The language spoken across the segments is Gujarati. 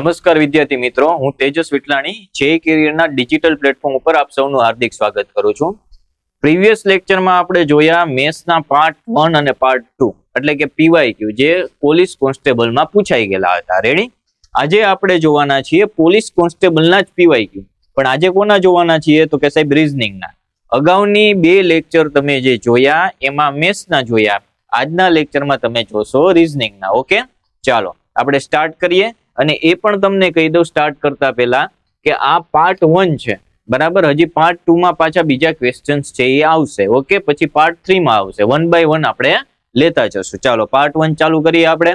નમસ્કાર વિદ્યાર્થી મિત્રો, હું તેજસ વિટલાણી, જે કેરિયરના ડિજિટલ પ્લેટફોર્મ ઉપર આપ સૌનું હાર્દિક સ્વાગત કરું છું. પ્રીવિયસ લેક્ચરમાં આપણે જોયા મેથ્સના પાર્ટ વન અને પાર્ટ ટુ, એટલે કે પીવાયક્યુ જે પોલીસ કોન્સ્ટેબલમાં પૂછાઈ ગયેલા હતા. રેડી આજે આપણે જોવાના છીએ પોલીસ કોન્સ્ટેબલના જ પીવાયક્યુ પણ આજે કોના જોવાના છીએ તો કે સાહેબ રિઝનિંગના. અગાઉની બે લેક્ચર તમે જે જોયા, એમાં મેથ્સના જોયા. આજના લેક્ચરમાં તમે જોશો રિઝનિંગના. ઓકે ચાલો, આપણે સ્ટાર્ટ કરીએ. અને એ પણ તમને કહી દઉં સ્ટાર્ટ કરતા પહેલા કે આ પાર્ટ વન છે. બરાબર? હજી પાર્ટ ટુ માં પાછા બીજા ક્વેશ્ચન્સ છે એ આવશે. ઓકે પછી પાર્ટ થ્રી માં આવશે. વન બાય વન આપણે લેતા જશું. ચાલો પાર્ટ વન ચાલુ કરીએ આપણે.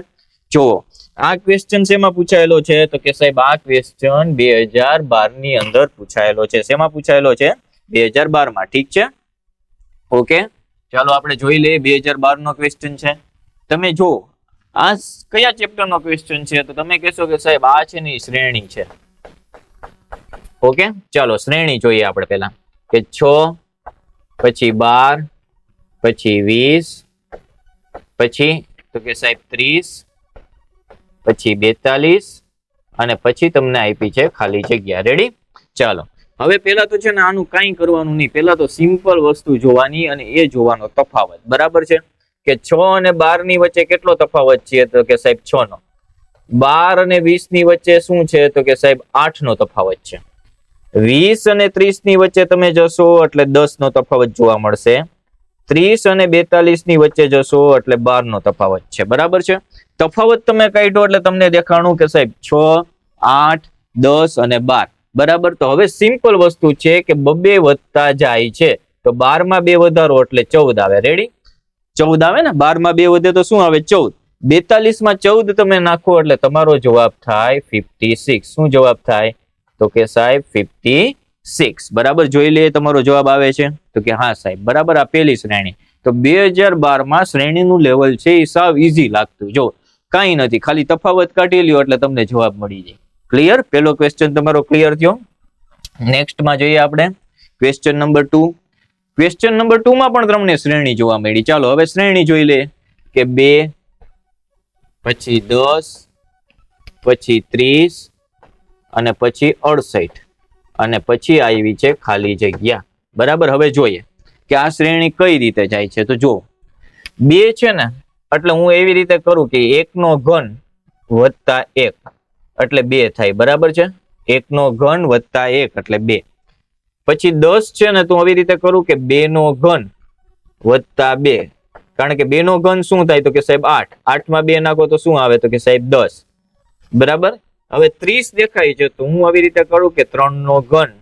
જુઓ, આ ક્વેશ્ચન શેમાં પૂછાયેલો છે તો કે સાહેબ, આ ક્વેશ્ચન બે હજાર બારની અંદર પૂછાયેલો છે. શેમાં પૂછાયેલો છે? બે હજાર બારમાં. ઠીક છે? ઓકે ચાલો, આપણે જોઈ લઈએ બે હજાર બાર નો ક્વેશ્ચન છે. તમે જો આ કયા ચેપ્ટરનો ક્વેશ્ચન છે? તો તમે કહેશો કે સાહેબ, આ છે ને શ્રેણી છે. ઓકે? ચાલો, શ્રેણી જોઈએ આપણે પહેલા. કે છ, પછી બાર, પછી વીસ, પછી, તો કે સાહેબ ત્રીસ, પછી બેતાલીસ, અને પછી તમને આપી છે ખાલી જગ્યા. રેડી ચાલો. હવે પેલા તો છે ને આનું કાંઈ કરવાનું નહીં. પેલા તો સિમ્પલ વસ્તુ જોવાની અને એ જોવાનો તફાવત. બરાબર છે? કે છ અને બારની વચ્ચે કેટલો તફાવત છે તો કે સાહેબ છ નો બાર અને વીસની વચ્ચે શું છે તો કે સાહેબ આઠ નો તફાવત છે. વીસ અને ત્રીસની વચ્ચે તમે જશો એટલે દસ નો તફાવત જોવા મળશે. ત્રીસ અને બેતાલીસની વચ્ચે જશો એટલે બાર નો તફાવત છે. બરાબર છે? તફાવત તમે કાઢો એટલે તમને દેખાણું કે સાહેબ છ, આઠ, દસ અને બાર. બરાબર? તો હવે સિમ્પલ વસ્તુ છે કે બબે વધતા જાય છે. તો બારમાં બે વધારો એટલે ચૌદ આવે. રેડી ચૌદ આવે ને? બારમાં બે વધે તો શું આવે? ચૌદ. બેતાલીસમાં ચૌદ તમે નાખો એટલે તમારો જવાબ થાય ફિફ્ટી સિક્સ શું જવાબ થાય? તો કે સાહેબ ફિફ્ટી સિક્સ બરાબર જોઈ લઈએ તમારો જવાબ આવે છે? તો કે હા સાહેબ, બરાબર આ પહેલી શ્રેણી. તો બે હજાર બારમાં શ્રેણીનું લેવલ છે એ સાવ ઇઝી લાગતું. જો, કાંઈ નથી, ખાલી તફાવત કાઢી લ્યો એટલે તમને જવાબ મળી જાય. ક્લિયર પેલો ક્વેશ્ચન તમારો ક્લિયર થયો? નેક્સ્ટમાં જોઈએ આપણે. Question number two question number two માં પણ તમને શ્રેણી જોવા મળી. ચાલો, હવે શ્રેણી જોઈ લે. કે બે, પછી દસ, પછી ત્રીસ, અને પછી અડસઠ. અને પછી આવી છે ખાલી જગ્યા. બરાબર? હવે જોઈએ કે આ શ્રેણી કઈ રીતે જાય છે. તો જો, બે છે ને, એટલે હું એવી રીતે કરું કે એકનો ઘન વત્તા એક, એટલે બે થાય. બરાબર છે? એકનો ઘન વત્તા એક, એટલે બે. પછી દસ છે ને તો આવી રીતે કરું કે બે નો ઘન વત્તા બે. કારણ કે બે નો ઘન શું થાય તો કે સાહેબ આઠ. આઠમાં બે નાખો તો શું આવે તો કે સાહેબ દસ. બરાબર? હવે ત્રીસ દેખાય છે તો હું આવી રીતે કરું કે ત્રણ નો ઘન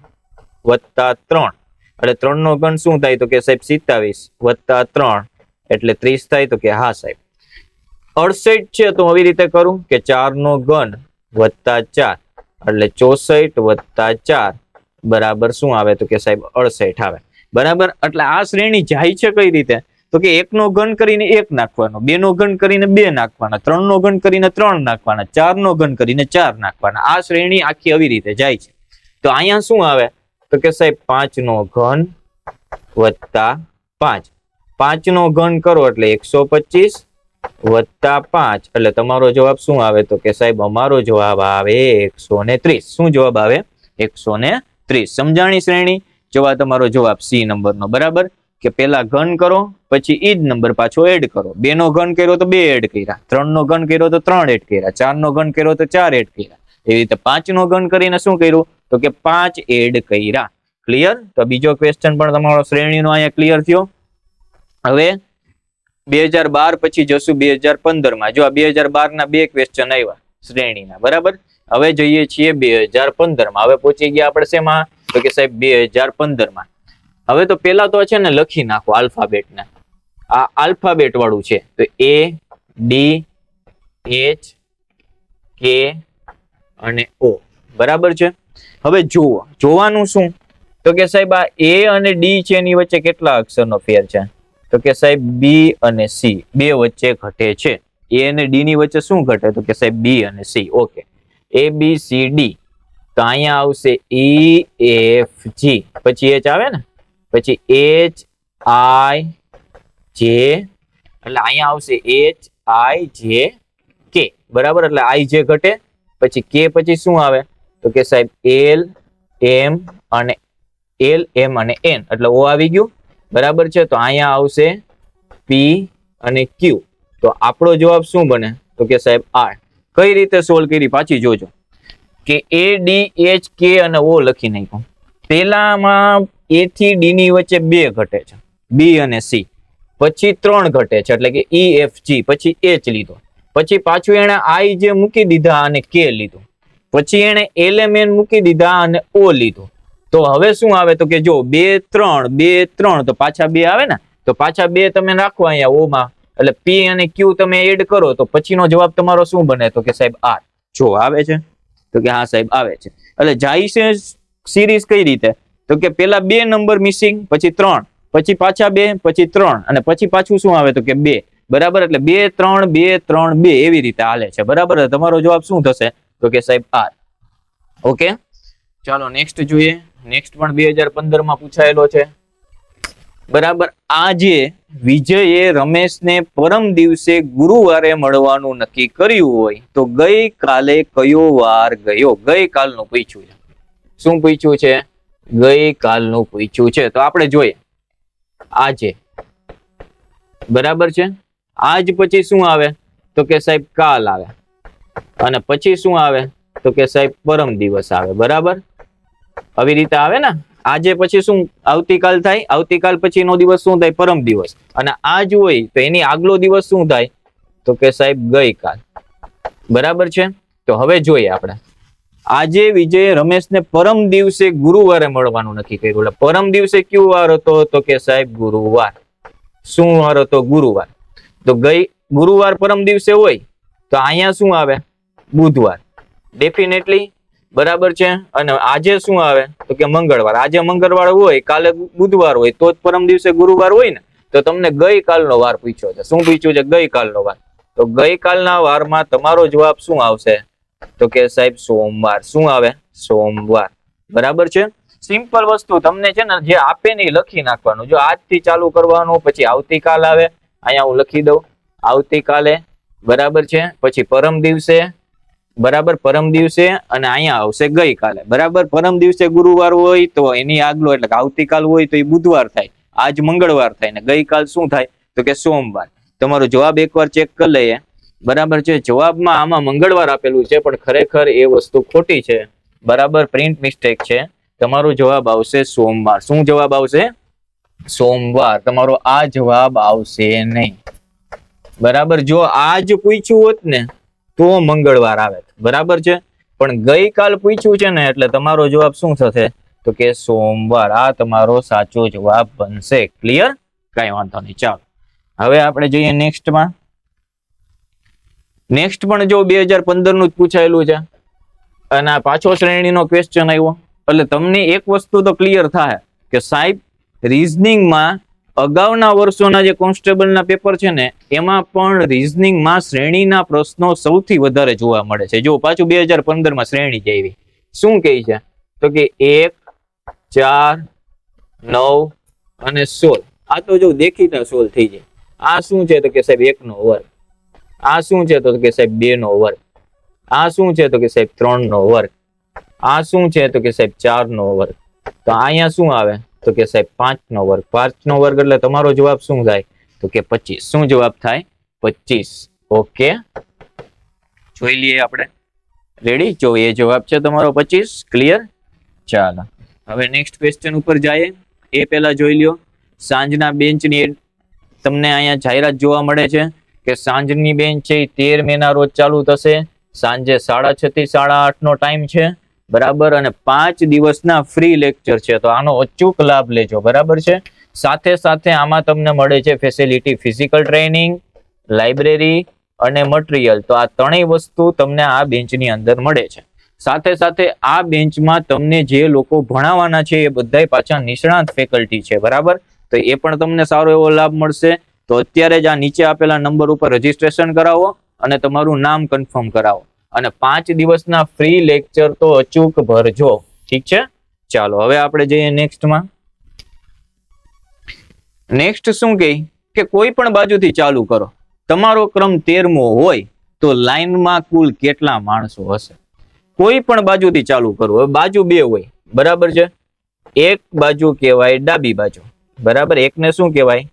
વત્તા ત્રણ. એટલે ત્રણ નો ઘન શું થાય તો કે સાહેબ સિત્તાવીસ વત્તા ત્રણ. એટલે ત્રીસ થાય તો કે હા સાહેબ. અડસઠ છે તો આવી રીતે કરું કે ચાર નો ઘન વત્તા ચાર. એટલે ચોસઠ વત્તા ચાર. બરાબર શું આવે તો કે સાહેબ અડસઠ આવે. બરાબર? એટલે આ શ્રેણી જાય છે કઈ રીતે? તો કે એકનો ઘન કરીને એક નાખવાનો બે નો ઘન કરીને બે નાખવાના ત્રણ નો ઘન કરીને ત્રણ નાખવાના ચાર નો ઘન કરીને ચાર નાખવાના. આ શ્રેણી આખી આવી રીતે જાય છે. તો અહીંયા શું આવે? તો કે સાહેબ પાંચ નો ઘન વત્તા પાંચ. પાંચ નો ઘન કરો એટલે એકસો પચીસ વત્તા પાંચ. એટલે તમારો જવાબ શું આવે? તો કે સાહેબ અમારો જવાબ આવે એકસો ને ત્રીસ. શું જવાબ આવે? એકસો ત્રીસ. સમજાણી શ્રેણી? જવા તમારો જવાબ સી નંબર નો બરાબર? કે પેલા ઘન કરો, પછી ઈ જ નંબર પાછો એડ કરો. બે નો ઘન કર્યો તો બે એડ કર્યા. ત્રણ નો ઘન કર્યો તો ત્રણ એડ કર્યા. ચાર નો ઘન કર્યો તો ચાર એડ કર્યા. એવી રીતે પાંચ નો ઘન કરીને શું કર્યું? તો કે પાંચ એડ કર્યા. ક્લિયર તો બીજો ક્વેશ્ચન પણ તમારો શ્રેણીનો અહીંયા ક્લિયર થયો. હવે બે હજાર બાર પછી જશું બે હજાર પંદરમાં જો આ બે હજાર બાર ના બે ક્વેશ્ચન આવ્યા, શ્રેણીના. બરાબર? હવે જઈએ છીએ બે હજાર પંદરમાં હવે પહોંચી ગયા આપણે શેમાં? તો કે સાહેબ, બે હજાર પંદરમાં હવે તો પેલા તો છે ને લખી નાખો આલ્ફાબેટ ને આ આલ્ફાબેટ વાળું છે. તો એ, ડી, એચ, કે અને ઓ. બરાબર છે? હવે જુઓ. જોવાનું શું? તો કે સાહેબ, આ એ અને ડી છે એની વચ્ચે કેટલા અક્ષરનો ફેર છે? તો કે સાહેબ, બી અને સી. બે વચ્ચે ઘટે છે. એ અને ડી ની વચ્ચે શું ઘટે? તો કે સાહેબ, બી અને C. Okay. A B C D તો અહીંયા આવશે ઈ એફ જી પછી એચ આવે ને? પછી એચ આઈ જે એટલે અહીંયા આવશે એચ આઈ જે કે બરાબર? એટલે આઈ જે ઘટે. પછી કે પછી શું આવે? તો કે સાહેબ એલ એમ અને એલ એમ અને એન એટલે ઓ આવી ગયું. બરાબર છે? તો અહીંયા આવશે પી અને ક્યુ તો આપણો જવાબ શું બને? તો કે સાહેબ આર કઈ રીતે સોલ્વ કરી પાછી જોજો. કે એ ડી એચ કે અને ઓ લખી નાખ્યું. પેલામાં એ થી ડી ની વચ્ચે બે ઘટે છે. બી અને સી પછી ત્રણ ઘટે છે, એટલે કે ઈ એફ જી પછી એચ લીધો. પછી પાછું એને આઈ જે મૂકી દીધા અને કે લીધો. પછી એને એલ એમ એન મૂકી દીધા અને ઓ લીધો. તો હવે શું આવે? તો કે જો બે, ત્રણ બે, ત્રણ, તો પાછા બે આવે ને? તો પાછા બે તમે નાખો અહીંયા ઓમાં એટલે પી અને ક્યુ તમે એડ કરો તો પછીનો જવાબ તમારો શું બને? તો કે સાહેબ આર જો આવે છે? તો કે હા સાહેબ, આવે છે. એટલે જાય છે સિરીઝ કઈ રીતે? તો કે પેલા બે નંબર મિસિંગ પછી ત્રણ, પછી પાછા બે, પછી ત્રણ, અને પછી પાછું શું આવે? તો કે બે. બરાબર? એટલે બે, ત્રણ બે ત્રણ, બે એવી રીતે હાલે છે. બરાબર? તમારો જવાબ શું થશે? તો કે સાહેબ આર ઓકે ચાલો નેક્સ્ટ જોઈએ. નેક્સ્ટ પણ બે હજાર પંદરમાં પૂછાયેલો છે. બરાબર? આજે વિજયે રમેશને પરમ દિવસે ગુરુવારે મળવાનું નક્કી કર્યું હોય તો ગઈ કયો વાર ગયો? ગઈ પૂછ્યું છે. શું પૂછ્યું છે? ગઈ પૂછ્યું છે. તો આપણે જોઈએ. આજે. બરાબર છે? આજ પછી શું આવે? તો કે સાહેબ કાલ આવે. અને પછી શું આવે? તો કે સાહેબ પરમ દિવસ આવે. બરાબર? આવી રીતે આવે ને? આજે પછી શું આવતીકાલ થાય? આવતીકાલ પછીનો દિવસ શું થાય? પરમ દિવસ. અને આજ હોય તો એની આગલો દિવસ શું થાય? તો કે સાહેબ ગઈકાલ. બરાબર છે? તો હવે જોઈએ આપણે. આજે વિજય રમેશને પરમ દિવસે ગુરુવારે મળવાનું નક્કી કર્યું. એટલે પરમ દિવસે કયો વાર હતો? તો કે સાહેબ ગુરુવાર. શું વાર હતો? ગુરુવાર. તો ગઈ, ગુરુવાર પરમ દિવસે હોય તો અહીંયા શું આવે? બુધવાર. ડેફિનેટલી બરાબર છે? અને આજે શું આવે? તો કે મંગળવાર. આજે મંગળવાર હોય, કાલે બુધવાર હોય, તો જ પરમ દિવસે ગુરુવાર હોય ને, તો તમને ગઈકાલનો વાર પૂછ્યો છે. શું પૂછ્યું છે? ગઈકાલનો વાર. તો ગઈકાલના વારમાં તમારો જવાબ શું આવશે? તો કે સાહેબ, સોમવાર. શું આવે? સોમવાર. બરાબર છે? સિમ્પલ વસ્તુ તમને છે ને, જે આપે ને લખી નાખવાનું. જો આજથી ચાલુ કરવાનું, પછી આવતીકાલ આવે, અહીંયા હું લખી દઉં. આવતીકાલે, બરાબર છે? પછી પરમ દિવસે બરાબર પરમ દિવસે અને અહીંયા આવશે ગઈકાલે. બરાબર પરમ દિવસે ગુરુવાર હોય તો એની આગલો એટલે આવતીકાલ હોય તો એ બુધવાર થાય. આજ મંગળવાર થાય ને ગઈકાલ શું થાય? તો કે સોમવાર. તમારો જવાબ એકવાર ચેક કરી લઈએ. બરાબર છે? જવાબમાં આમાં મંગળવાર આપેલું છે, પણ ખરેખર એ વસ્તુ ખોટી છે. બરાબર પ્રિન્ટ મિસ્ટેક છે. તમારો જવાબ આવશે સોમવાર. શું જવાબ આવશે? સોમવાર. તમારો આ જવાબ આવશે નહીં. બરાબર? જો આજ પૂછ્યું હોત ને તો મંગળવાર આવે બરાબર છે? પણ ગઈકાલ પૂછ્યું છે ને, એટલે તમારો જવાબ શું થશે? તો કે સોમવાર. આ તમારો સાચો જવાબ બનશે. ક્લિયર કઈ વાંધો નહીં. ચાલો. હવે આપણે જોઈએ નેક્સ્ટમાં. નેક્સ્ટ પણ જો બે હજાર પંદરનું જ પૂછાયેલું છે. અને આ પાછો શ્રેણીનો ક્વેશ્ચન આવ્યો. એટલે તમને એક વસ્તુ તો ક્લિયર થાય કે સાહેબ રીઝનિંગમાં અગાઉના વર્ષોના જે કોન્સ્ટેબલના પેપર છે ને, એમાં પણ રિઝનિંગમાં શ્રેણીના પ્રશ્નો સૌથી વધારે જોવા મળે છે. જો પાછું બે હજાર પંદરમાં શ્રેણી જેવી શું કહે છે? તો કે એક, ચાર, નવ અને સોળ. આ તો જો દેખીતા સોળ થઈ જાય. આ શું છે? તો કે સાહેબ એક નો વર્ગ આ શું છે? તો કે સાહેબ બે નો વર્ગ આ શું છે? તો કે સાહેબ ત્રણ નો વર્ગ આ શું છે? તો કે સાહેબ ચાર નો વર્ગ તો અહીંયા શું આવે? તો કે સાહેબ પાંચ નો વર્ગ. પાંચ નો વર્ગ એટલે તમારો જવાબ શું થાય? તો કે પચીસ. શું જવાબ થાય? પચીસ. ઓકે. જોઈ લઈએ આપણે. રેડી જો એ જવાબ છે તમારો પચીસ ક્લિયર ચાલો. હવે નેક્સ્ટ ક્વેશ્ચન ઉપર જઈએ. એ પહેલા જોઈ લ્યો. સાંજના બેન્ચની તમને અહીંયા જાહેરાત જોવા મળે છે કે સાંજની બેન્ચ છે એ તેર મેના રોજ ચાલુ થશે. સાંજે સાડા છ થી સાડા આઠ નો ટાઈમ છે. બરાબર? અને પાંચ દિવસના ફ્રી લેક્ચર છે. તો આનો અચૂક લાભ લેજો. બરાબર છે? સાથે સાથે આમાં તમને મળે છે ફેસિલિટી ફિઝિકલ ટ્રેનિંગ લાઇબ્રેરી અને મટીરિયલ તો આ ત્રણેય વસ્તુ તમને આ બેન્ચની અંદર મળે છે. સાથે સાથે આ બેન્ચમાં તમને જે લોકો ભણાવવાના છે એ બધાય પાછા નિષ્ણાત ફેકલ્ટી છે. બરાબર? તો એ પણ તમને સારો એવો લાભ મળશે. તો અત્યારે જ આ નીચે આપેલા નંબર ઉપર રજીસ્ટ્રેશન કરાવો અને તમારું નામ કન્ફર્મ કરાવો. અને પાંચ દિવસના ફ્રી લેક્ચર તો અચૂક ભરજો. ઠીક છે? ચાલો, હવે આપણે જઈએ નેક્સ્ટમાં નેક્સ્ટ શું કહે? કે કોઈ પણ બાજુથી ચાલુ કરો. તમારો ક્રમ તેરમો હોય તો લાઈનમાં કુલ કેટલા માણસો હશે? કોઈ પણ બાજુથી ચાલુ કરવું હવે બાજુ બે હોય. બરાબર છે? એક બાજુ કહેવાય ડાબી બાજુ. બરાબર? એકને શું કહેવાય?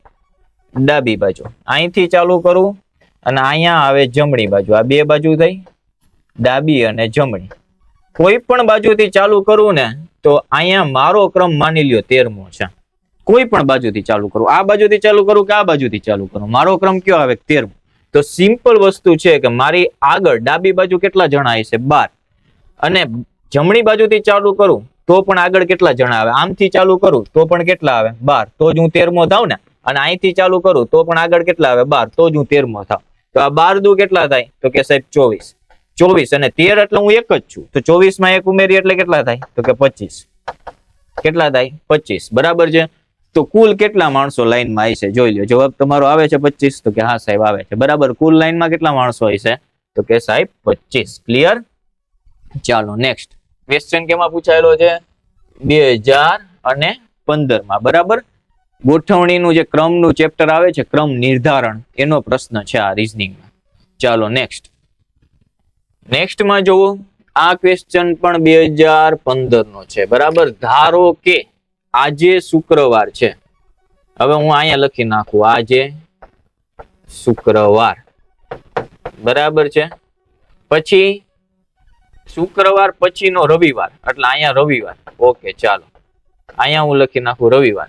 ડાબી બાજુ. અહીંથી ચાલુ કરું અને અહીંયા આવે જમણી બાજુ. આ બે બાજુ થઈ? ડાબી અને જમણી. કોઈ પણ બાજુથી ચાલુ કરું ને, તો અહીંયા મારો ક્રમ માની લ્યો તેરમો છે. કોઈ પણ બાજુથી ચાલુ કરું. આ બાજુથી ચાલુ કરું કે આ બાજુથી ચાલુ કરું? મારો ક્રમ કયો આવે? તેરમો. તો સિમ્પલ વસ્તુ છે કે મારી આગળ ડાબી બાજુ કેટલા જણા છે? બાર. અને જમણી બાજુથી ચાલુ કરું, તો પણ આગળ કેટલા જણા આવે? આમથી ચાલુ કરું, તો પણ કેટલા આવે? બાર. તો જ હું તેરમો થાવ ને, અને અહીંથી ચાલુ કરું, તો પણ આગળ કેટલા આવે? બાર. તો જ હું તેરમો થાવ તો આ બાર દુ કેટલા થાય? તો કે સાહેબ ચોવીસ. ચોવીસ અને તેર એટલે હું એક જ છું. તો ચોવીસમાં એક ઉમેરી એટલે કેટલા થાય? તો કે પચીસ. કેટલા થાય? પચીસ. બરાબર છે? તો કુલ કેટલા માણસો લાઈનમાં આવી છે? જોઈ લો જવાબ તમારો આવે છે પચીસ? તો કે હા સાહેબ, આવે છે. બરાબર. કુલ લાઈનમાં કેટલા માણસો હોય છે? તો કે સાહેબ, પચીસ. ક્લિયર ચાલો નેક્સ્ટ ક્વેશ્ચન કેમાં પૂછાયેલો છે? બે હજાર અને પંદરમાં બરાબર? ગોઠવણીનું જે ક્રમનું ચેપ્ટર આવે છે, ક્રમ નિર્ધારણ, એનો પ્રશ્ન છે આ રિઝનિંગમાં ચાલો નેક્સ્ટ નેક્સ્ટમાં જુઓ, આ ક્વેશ્ચન પણ બે હજાર પંદર નો છે. બરાબર? ધારો કે આજે શુક્રવાર છે. હવે હું અહીંયા લખી નાખું, આજે શુક્રવાર. બરાબર છે? પછી શુક્રવાર પછીનો રવિવાર, એટલે અહીંયા રવિવાર. ઓકે, ચાલો. અહીંયા હું લખી નાખું રવિવાર.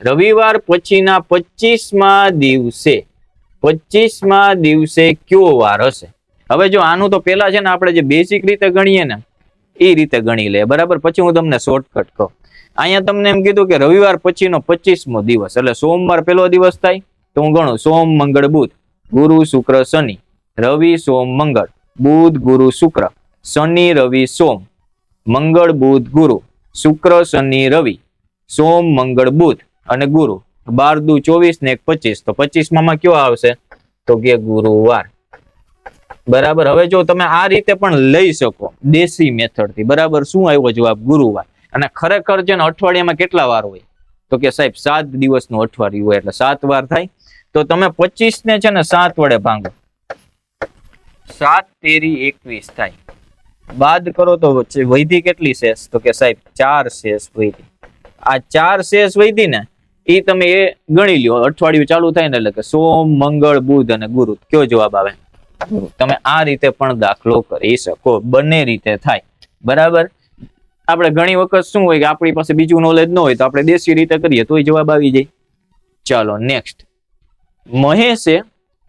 રવિવાર પછીના પચીસમાં દિવસે પચીસમાં દિવસે કયો વાર હશે? હવે જો આનું તો પેલા છે ને આપણે જે બેઝિક રીતે ગણીએ ને, એ રીતે ગણી લે. બરાબર? પછી હું તમને શોર્ટકટ કહું. અહીંયા તમને એમ કીધું કે રવિવાર પછીનો પચીસમો દિવસ. એટલે સોમવાર પહેલો દિવસ થાય, તો હું ગણું. સોમ, મંગળ, બુધ. ગુરુ, શુક્ર, શનિ. રવિ, સોમ, મંગળ. બુધ, ગુરુ, શુક્ર. શનિ, રવિ, સોમ. મંગળ, બુધ, ગુરુ. શુક્ર, શનિ, રવિ. સોમ, મંગળ, બુધ અને ગુરુ. બાર દુ ચોવીસ ને એક પચીસ. તો પચીસમાં કયો આવશે? તો કે ગુરુવાર. બરાબર? હવે જો તમે આ રીતે પણ લઈ શકો દેશી મેથડથી બરાબર? શું આવ્યો જવાબ? ગુરુવાર. અને ખરેખર છે ને, અઠવાડિયામાં કેટલા વાર હોય? તો કે સાહેબ, સાત દિવસનું અઠવાડિયું હોય એટલે સાત વાર થાય. તો તમે પચીસ ને છે ને, સાત વડે ભાંગો. સાત તેરી એકવીસ થાય. બાદ કરો તો વૈધી કેટલી શેષ? તો કે સાહેબ, ચાર શેષ વૈધી. આ ચાર શેષ વૈધી ને એ તમે એ ગણી લ્યો. અઠવાડિયું ચાલુ થાય ને એટલે કે સોમ, મંગળ, બુધ અને ગુરુ. કયો જવાબ આવે? તમે આ રીતે પણ દાખલો કરી શકો. બંને રીતે થાય. બરાબર? આપણે ઘણી વખત શું હોય કે આપણી પાસે બીજું નોલેજ ન હોય તો આપણે દેશી રીતે કરીએ તોય જવાબ આવી જાય. ચાલો નેક્સ્ટ મહેશે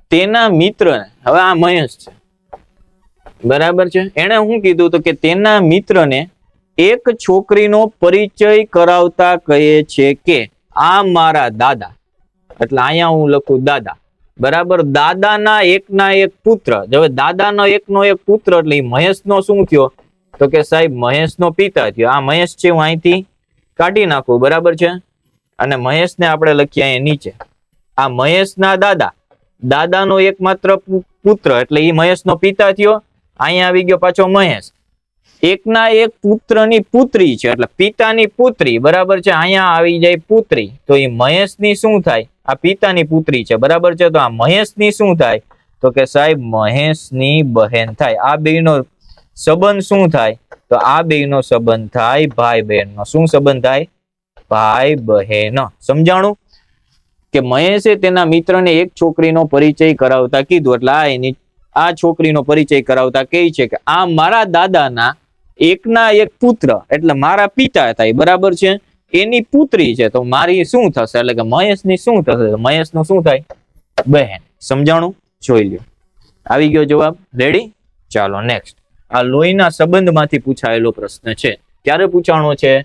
તેના મિત્રને, હવે આ મહેશ છે. બરાબર છે? એણે શું કીધું તો કે તેના મિત્રને એક છોકરીનો પરિચય કરાવતા કહે છે કે, આ મારા દાદા. એટલે અહીંયા હું લખું, દાદા. બરાબર? દાદાના એકના એક પુત્ર. હવે દાદાનો એકનો એક પુત્ર એટલે મહેશનો શું થયો? તો કે સાહેબ, મહેશનો પિતા થયો. આ મહેશ છે, હું અહીંથી કાઢી નાખું. બરાબર છે? અને મહેશને આપણે લખીએ અહીંયા નીચે. આ મહેશના દાદા. દાદાનો એકમાત્ર પુત્ર એટલે એ મહેશનો પિતા થયો. અહીંયા આવી ગયો પાછો મહેશ. એકના એક પુત્રની પુત્રી છે, એટલે પિતાની પુત્રી, બરાબર છે? અહીંયા આવી જાય પુત્રી. તો એ મહેશની શું થાય? આ પિતાની પુત્રી છે, બરાબર છે? તો આ મહેશની શું થાય? તો કે સાહેબ, મહેશની બહેન થાય. આ બેનો સંબંધ શું થાય? તો આ બેનો સંબંધ થાય ભાઈ બહેનનો. શું સંબંધ થાય? ભાઈ બહેન સમજાણું? કે મહેશે તેના મિત્રને એક છોકરીનો પરિચય કરાવતા કીધું. એટલે આ એની, આ છોકરીનો પરિચય કરાવતા કહે છે કે આ મારા દાદાના એકના એક પુત્ર, એટલે મારા પિતા થાય બરાબર છે? એની પુત્રી છે, તો મારી શું થશે? એટલે કે મહેશની શું થશે? મહેશનું શું થાય? બહેન. સમજાણું? જોઈ લ્યો. આવી ગયો જવાબ. રેડી ચાલો નેક્સ્ટ આ લોહીના સંબંધમાંથી પૂછાયેલો પ્રશ્ન છે. ક્યારે પૂછાણો છે?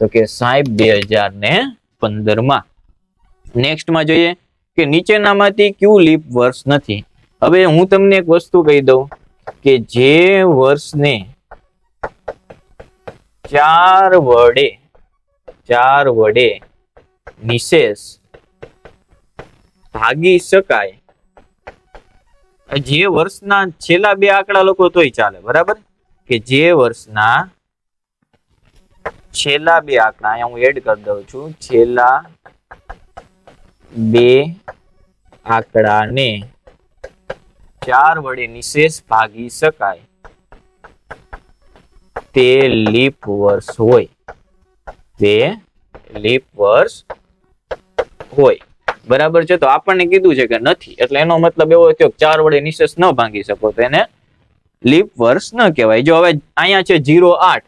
તો કે સાહેબ, બે હજાર ને પંદરમાં નેક્સ્ટમાં જોઈએ કે નીચેનામાંથી ક્યુ લીપ વર્ષ નથી. હવે હું તમને એક વસ્તુ કહી દઉં કે જે વર્ષને ચાર વડે ચાર વડે નિશેષ ભાગી શકાય. જે વર્ષના છેલ્લા બે આંકડા લોકો તોય ચાલે, બરાબર? કે જે વર્ષના છેલ્લા બે આંકડા, અહીંયા હું એડ કરી દઉં છું, છેલ્લા બે આંકડાને ચાર વડે નિશેષ ભાગી શકાય. તે લીપ વર્ષ હોય. તે લીપ વર્ષ હોય. બરાબર છે? તો આપણને કીધું છે કે નથી. એટલે એનો મતલબ એવો થયો ચાર વડે નિશેષ ન ભાંગી શકો. તો એને લીપ વર્ષ ન કહેવાય. જો હવે અહીંયા છે જીરો આઠ,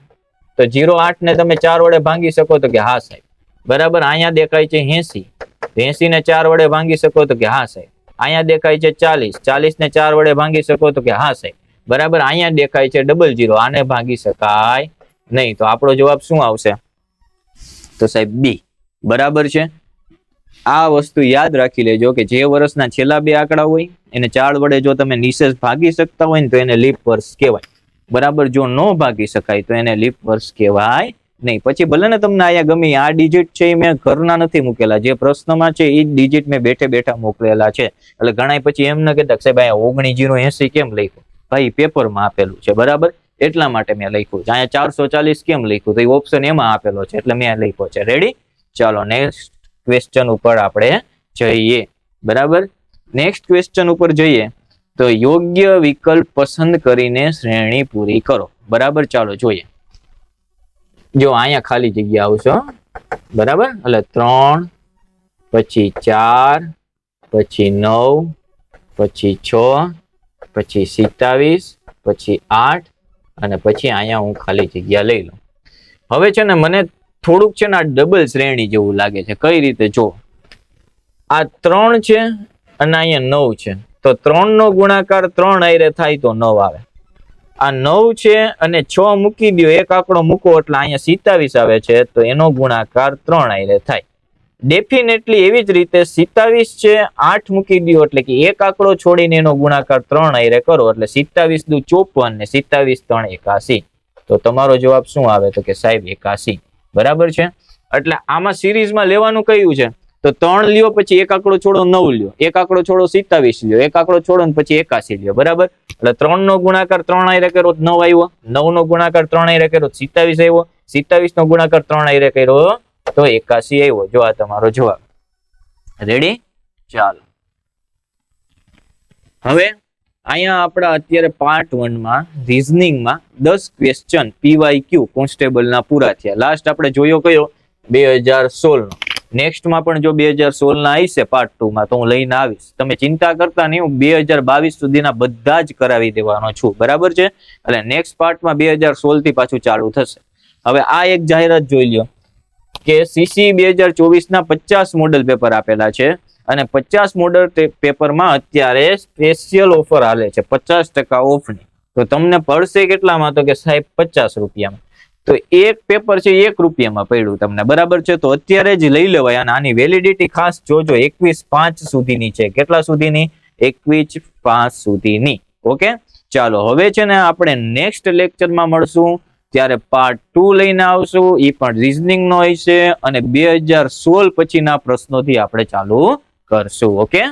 તો જીરો આઠ ને તમે ચાર વડે ભાંગી શકો તો કે હા સાહેબ. બરાબર? અહીંયા દેખાય છે એસી. એસી ને ચાર વડે ભાંગી શકો તો કે હા સાહેબ. અહીંયા દેખાય છે ચાલીસ. ચાલીસ ને ચાર વડે ભાંગી શકો તો કે હા સાહેબ. બરાબર? અહીંયા દેખાય છે ડબલ જીરો આને ભાગી શકાય નહીં. તો આપણો જવાબ શું આવશે? તો સાહેબ બી બરાબર છે? આ વસ્તુ યાદ રાખી લેજો કે જે વર્ષના છેલ્લા બે આંકડા હોય, એને ચાર વડે જો તમે નિશેષ ભાગી શકતા હોય ને તો એને લીપ વર્ષ કહેવાય. બરાબર? જો ન ભાગી શકાય તો એને લીપ વર્ષ કહેવાય નહીં. પછી ભલે ને તમને અહીંયા ગમે આ ડિજિટ છે એ મેં ઘરના નથી મૂકેલા. જે પ્રશ્નમાં છે એ ડિજિટ મેં બેઠે બેઠા મોકલેલા છે. એટલે ઘણા પછી એમ ન કહેતા સાહેબ, અહીંયા ઓગણીસ જીરો એસી કેમ લખ્યું? ભાઈ પેપરમાં આપેલું છે, બરાબર? એટલા માટે મેં લખ્યું છે. અહીંયા ચારસો ચાલીસ કેમ લખ્યું? તો એ ઓપ્શન એમાં આપેલો છે, એટલે મેં લખ્યો છે. રેડી ચાલો નેક્સ્ટ ક્વેશ્ચન ઉપર આપણે જઈએ. બરાબર? નેક્સ્ટ ક્વેશ્ચન ઉપર જઈએ. તો યોગ્ય વિકલ્પ પસંદ કરીને શ્રેણી પૂરી કરો. બરાબર? ચાલો, જોઈએ. જો અહીંયા ખાલી જગ્યા આવશો બરાબર? એટલે ત્રણ, પછી ચાર, પછી નવ, પછી છ પછી સિત્તાવીસ, પછી આઠ અને પછી અહીંયા હું ખાલી જગ્યા લઈ લઉં. હવે છે ને મને થોડુંક છે ને આ ડબલ શ્રેણી જેવું લાગે છે. કઈ રીતે? જો, આ ત્રણ છે અને અહીંયા નવ છે. તો ત્રણ નો ગુણાકાર ત્રણ આયરે થાય તો નવ આવે. આ નવ છે અને છ મૂકી દો એક આંકડો મૂકો એટલે અહીંયા સિત્તાવીસ આવે છે, તો એનો ગુણાકાર ત્રણ આયરે થાય. ડેફિનેટલી એવી જ રીતે સિત્તાવીસ છે, આઠ મૂકી દો એટલે કે એક આંકડો છોડીને એનો ગુણાકાર ત્રણ આયરે કરો એટલે સિત્તાવીસ દુ ચોપન ને સિત્તાવીસ ત્રણ એકાસી. તો તમારો જવાબ શું આવે? તો કે સાહેબ એકાસી. બરાબર છે? એટલે આમાં સિરીઝમાં લેવાનું કયું છે? તો ત્રણ લ્યો, પછી એક આંકડો છોડો નવ લ્યો. એક આંકડો છોડો સિત્તાવીસ લ્યો. એક આંકડો છોડો ને પછી એકાસી લ્યો. બરાબર? એટલે ત્રણ નો ગુણાકાર ત્રણ આયરે કર્યો નવ આવ્યો. નવ નો ગુણાકાર ત્રણ આયરે કર્યો સિત્તાવીસ આવ્યો. સિત્તાવીસ નો ગુણાકાર ત્રણ આયરે કર્યો તો એકાસી આવ્યો. જો આ તમારો જવાબ. રેડી ચાલો. હવે અહીંયા આપણા અત્યારે પાર્ટ વનમાં રિઝનિંગમાં દસ ક્વેશ્ચન પીવાય ક્યુ કોન્સ્ટેબલના પૂરા થયા. લાસ્ટ આપણે જોયો કયો? બે હજાર સોળનો. નેક્સ્ટમાં પણ જો બે હજાર સોળ ના આવશે પાર્ટ ટુ માં, તો હું લઈને આવીશ. તમે ચિંતા કરતા નહીં, હું બે હજાર બાવીસ સુધીના બધા જ કરાવી દેવાનો છું. બરાબર છે? એટલે નેક્સ્ટ પાર્ટમાં બે હજાર સોળથી પાછું ચાલુ થશે. હવે આ એક જાહેરાત જોઈ લ્યો. કે સીસી બે હજાર ચોવીસના પચાસ મોડલ પેપર આપેલા છે અને પચાસ મોડલ પેપરમાં અત્યારે સ્પેશિયલ ઓફર હાલે છે, પચાસ ટકા ઓફની તો તમને પડશે કેટલામાં? તો કે સાહેબ, પચાસ રૂપિયામાં. તો એક પેપર છે, એક રૂપિયામાં પડ્યું તમને. બરાબર છે? તો અત્યારે જ લઈ લેવાય. અને આની વેલિડિટી ખાસ જોજો, એકવીસ પાંચ સુધીની છે. કેટલા સુધીની? એકવીસ પાંચ સુધીની. ઓકે? ચાલો, હવે છે ને આપણે નેક્સ્ટ લેક્ચરમાં મળશું. ત્યારે પાર્ટ ટુ લઈને આવશું. એ પણ રિઝનિંગ નો હશે અને બે હજાર સોળ પછીના પ્રશ્નોથી આપણે ચાલુ કરશું ઓકે